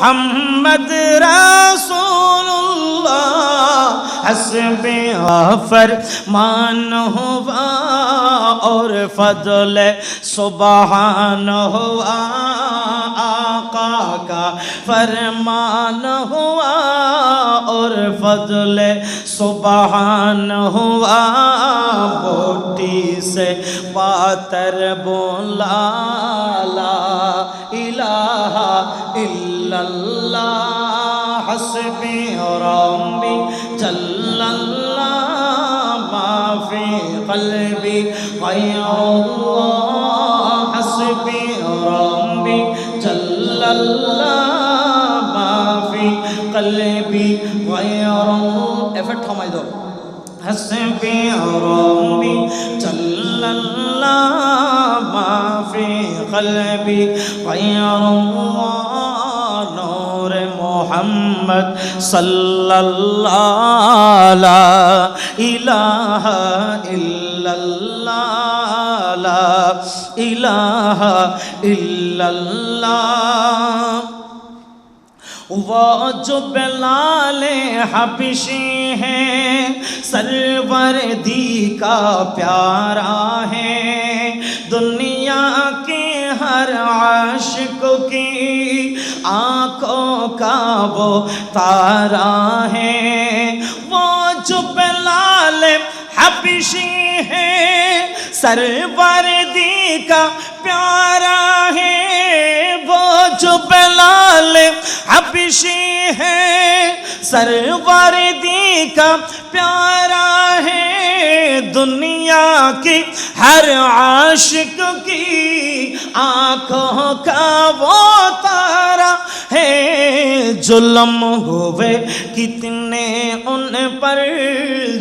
মোহাম্মদ রাসূলুল্লাহ হসবে আফর মান হুয়া और ফজলে সুবহান হুয়া। کا فرمان ہوا اور فضل سبحان ہوا بوٹی سے پاتر بولا لا الہ الا اللہ حسبی ربی جل اللہ ما فی قلبی غیر اللہ এফেক্ট থামাই দাও। হাসবি রবি চল্লাল্লাহ মাফি কলবি নূর মোহাম্মদ সাল্লাল্লাহ ইলাহা ইল্লাল্লাহ। لا الہ الا اللہ وہ جو بلال حبشی ہیں سرور دی کا پیارا ہے۔ دنیا کی ہر عاشق کی آنکھوں کا وہ تارا ہے۔ وہ جو بلال حبشی ہیں سرور دی کا پیارا ہے، وہ جو بلال حبشی ہے۔ سرور دی کا پیارا ہے، دنیا کی ہر عاشق کی آنکھوں کا وہ जुल्म हुए कितने उन पर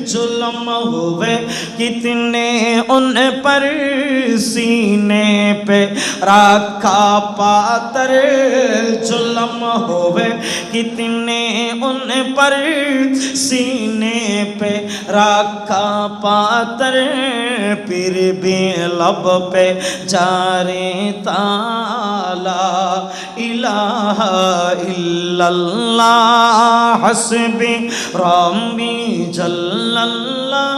जुल्म हुए कितने उन पर सीने पे रखा पातर जुल्म हुए कितने उन पर सीने पे रखा पातर फिर भी लब पे जारे ताला इलाहा इल्लल्लाह हसबी रब्बी जल्लल्लाह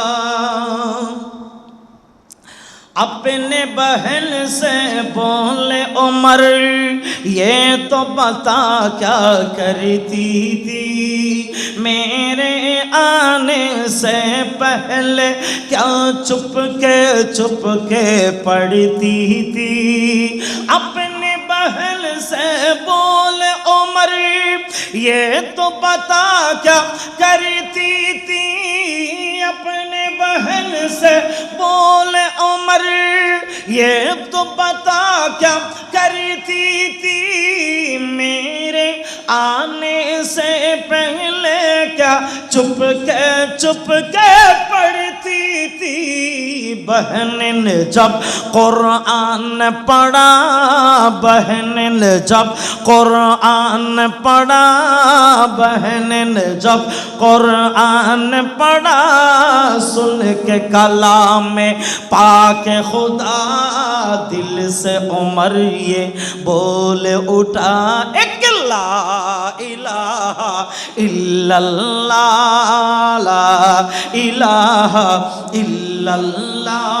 اپنے بہن سے بولے عمر یہ تو بتا کیا کرتی تھی۔ میرے آنے سے پہلے کیا چھپ کے چھپ کے پڑتی تھی۔ اپنے بہن سے بولے عمر یہ تو بتا کیا کرتی تھی۔ اپنے بہن سے بولے یہ تو پتا کیا کرتی تھی میرے آنے سے پہلے کیا چپ کے چپ کے پڑتی تھی بہن نے جب قرآن پڑا بہن بہن جب قرآن پڑھا بہن جب قرآن پڑھا سن کے کلام پاک خدا دل سے عمر یہ بول اٹھا ایک لا الہ الا اللہ لا الہ الا اللہ